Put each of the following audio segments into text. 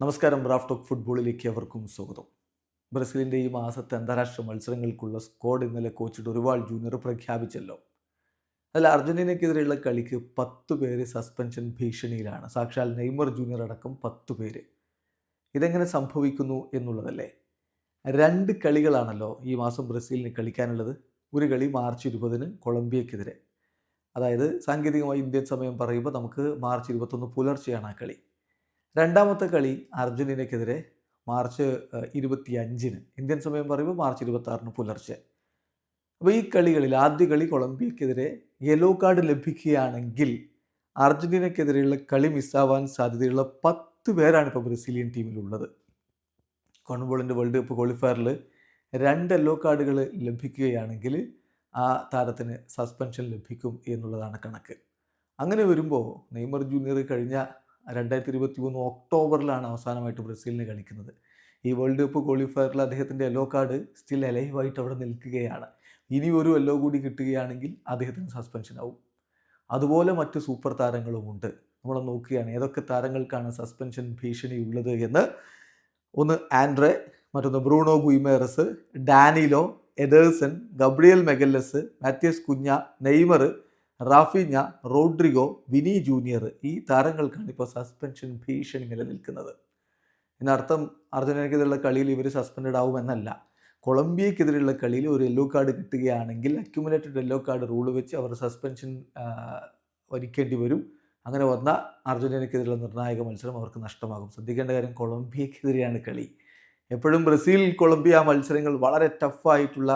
നമസ്കാരം Raf talk ഫുട്ബോളിലേക്ക് അവർക്കും സ്വാഗതം. ബ്രസീലിന്റെ ഈ മാസത്തെ അന്താരാഷ്ട്ര മത്സരങ്ങൾക്കുള്ള സ്ക്വാഡ് ഇന്നലെ കോച്ച് ഡൊറിവാൾ ജൂനിയർ പ്രഖ്യാപിച്ചല്ലോ. അതിൽ അർജന്റീനയ്ക്കെതിരെയുള്ള കളിക്ക് പത്ത് പേര് സസ്പെൻഷൻ ഭീഷണിയിലാണ്. സാക്ഷാൽ നെയ്മർ ജൂനിയർ അടക്കം പത്ത് പേര്. ഇതെങ്ങനെ സംഭവിക്കുന്നു എന്നുള്ളതല്ലേ? രണ്ട് കളികളാണല്ലോ ഈ മാസം ബ്രസീലിന് കളിക്കാനുള്ളത്. ഒരു കളി മാർച്ച് ഇരുപതിന് കൊളംബിയക്കെതിരെ അതായത് സാങ്കേതികമായി ഇന്ത്യൻ സമയം പറയുമ്പോൾ നമുക്ക് മാർച്ച് ഇരുപത്തൊന്ന് പുലർച്ചെയാണ് ആ കളി. രണ്ടാമത്തെ കളി അർജന്റീനയ്ക്കെതിരെ മാർച്ച് ഇരുപത്തി അഞ്ചിന് ഇന്ത്യൻ സമയം പറയുമ്പോൾ മാർച്ച് ഇരുപത്തി പുലർച്ചെ. അപ്പോൾ ഈ കളികളിൽ ആദ്യ കളി കൊളംബിയക്കെതിരെ യെല്ലോ കാർഡ് ലഭിക്കുകയാണെങ്കിൽ അർജന്റീനയ്ക്കെതിരെയുള്ള കളി മിസ്സാവാൻ സാധ്യതയുള്ള പത്ത് പേരാണ് ഇപ്പോൾ ബ്രസീലിയൻ ടീമിലുള്ളത്. കോൺബോളിന്റെ വേൾഡ് കപ്പ് ക്വാളിഫയറിൽ രണ്ട് യെല്ലോ കാർഡുകൾ ലഭിക്കുകയാണെങ്കിൽ ആ താരത്തിന് സസ്പെൻഷൻ ലഭിക്കും എന്നുള്ളതാണ് കണക്ക്. അങ്ങനെ വരുമ്പോൾ നെയ്മർ ജൂനിയർ കഴിഞ്ഞ രണ്ടായിരത്തി ഇരുപത്തി മൂന്ന് ഒക്ടോബറിലാണ് അവസാനമായിട്ട് ബ്രസീലിന് കളിക്കുന്നത്. ഈ വേൾഡ് കപ്പ് ക്വാളിഫയറിൽ അദ്ദേഹത്തിന്റെ യെല്ലോ കാർഡ് സ്റ്റിൽ എലൈവായിട്ട് അവിടെ നിൽക്കുകയാണ്. ഇനി ഒരു യെല്ലോ കൂടി കിട്ടുകയാണെങ്കിൽ അദ്ദേഹത്തിന് സസ്പെൻഷൻ ആവും. അതുപോലെ മറ്റ് സൂപ്പർ താരങ്ങളുമുണ്ട് നമ്മൾ നോക്കുകയാണ് ഏതൊക്കെ താരങ്ങൾക്കാണ് സസ്പെൻഷൻ ഭീഷണി ഉള്ളത് എന്ന്. ഒന്ന് ആൻഡ്രെ മറ്റൊന്ന് Bruno Guimaraes Danilo Ederson Gabriel Magalhaes Matheus Cunha Neymar Raphinha Rodrygo Vini Junior ഈ താരങ്ങൾക്കാണ് ഇപ്പോൾ സസ്പെൻഷൻ ഭീഷണി നിലനിൽക്കുന്നത്. ഇതിനർത്ഥം അർജന്റീനയ്ക്കെതിരെയുള്ള കളിയിൽ ഇവർ സസ്പെൻഡ് ആവുമെന്നല്ല കൊളംബിയക്കെതിരെയുള്ള കളിയിൽ ഒരു യെല്ലോ കാർഡ് കിട്ടുകയാണെങ്കിൽ അക്യുമുലേറ്റഡ് യെല്ലോ കാർഡ് റൂൾ വെച്ച് അവർ സസ്പെൻഷൻ വരിക്കേണ്ടി വരും. അങ്ങനെ വന്ന അർജന്റീനയ്ക്കെതിരെയുള്ള നിർണായക മത്സരം അവർക്ക് നഷ്ടമാകും. ശ്രദ്ധിക്കേണ്ട കാര്യം കൊളംബിയക്കെതിരെയാണ് കളി. എപ്പോഴും ബ്രസീൽ കൊളംബിയ മത്സരങ്ങൾ വളരെ ടഫായിട്ടുള്ള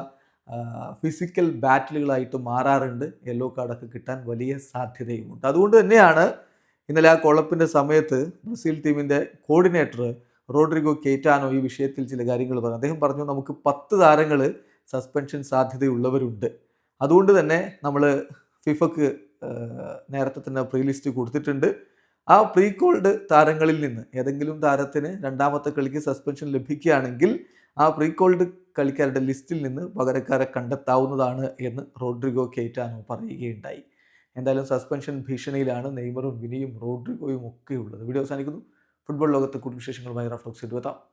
ഫിസിക്കൽ ബാറ്റിലുകളായിട്ട് മാറാറുണ്ട്. യെല്ലോ കാർഡൊക്കെ കിട്ടാൻ വലിയ സാധ്യതയുമുണ്ട്. അതുകൊണ്ട് തന്നെയാണ് ഇന്നലെ ആ കുഴപ്പിന്റെ സമയത്ത് ബ്രസീൽ ടീമിന്റെ കോർഡിനേറ്റർ റോഡ്രിഗോ കേറ്റാനോ ഈ വിഷയത്തിൽ ചില കാര്യങ്ങൾ പറഞ്ഞു. അദ്ദേഹം പറഞ്ഞു നമുക്ക് പത്ത് താരങ്ങൾ സസ്പെൻഷൻ സാധ്യതയുള്ളവരുണ്ട്. അതുകൊണ്ട് തന്നെ നമ്മൾ ഫിഫക്ക് നേരത്തെ തന്നെ പ്രീ ലിസ്റ്റ് കൊടുത്തിട്ടുണ്ട്. ആ പ്രീ കോൾഡ് താരങ്ങളിൽ നിന്ന് ഏതെങ്കിലും താരത്തിന് രണ്ടാമത്തെ കളിക്ക് സസ്പെൻഷൻ ലഭിക്കുകയാണെങ്കിൽ ആ പ്രീ കോൾഡ് കളിക്കാരുടെ ലിസ്റ്റിൽ നിന്ന് പകരക്കാരെ കണ്ടെത്താവുന്നതാണ് എന്ന് റോഡ്രിഗോ കേറ്റാനോ പറയുകയുണ്ടായി. എന്തായാലും സസ്പെൻഷൻ ഭീഷണിയിലാണ് നെയ്മറും വിനിയും റോഡ്രിഗോയും ഒക്കെ ഉള്ളത് വീഡിയോ അവസാനിക്കുന്നു. ഫുട്ബോൾ ലോകത്തെ കൂടുതൽ വിശേഷങ്ങളുമായി റഫ്ലോക്സ് എത്താം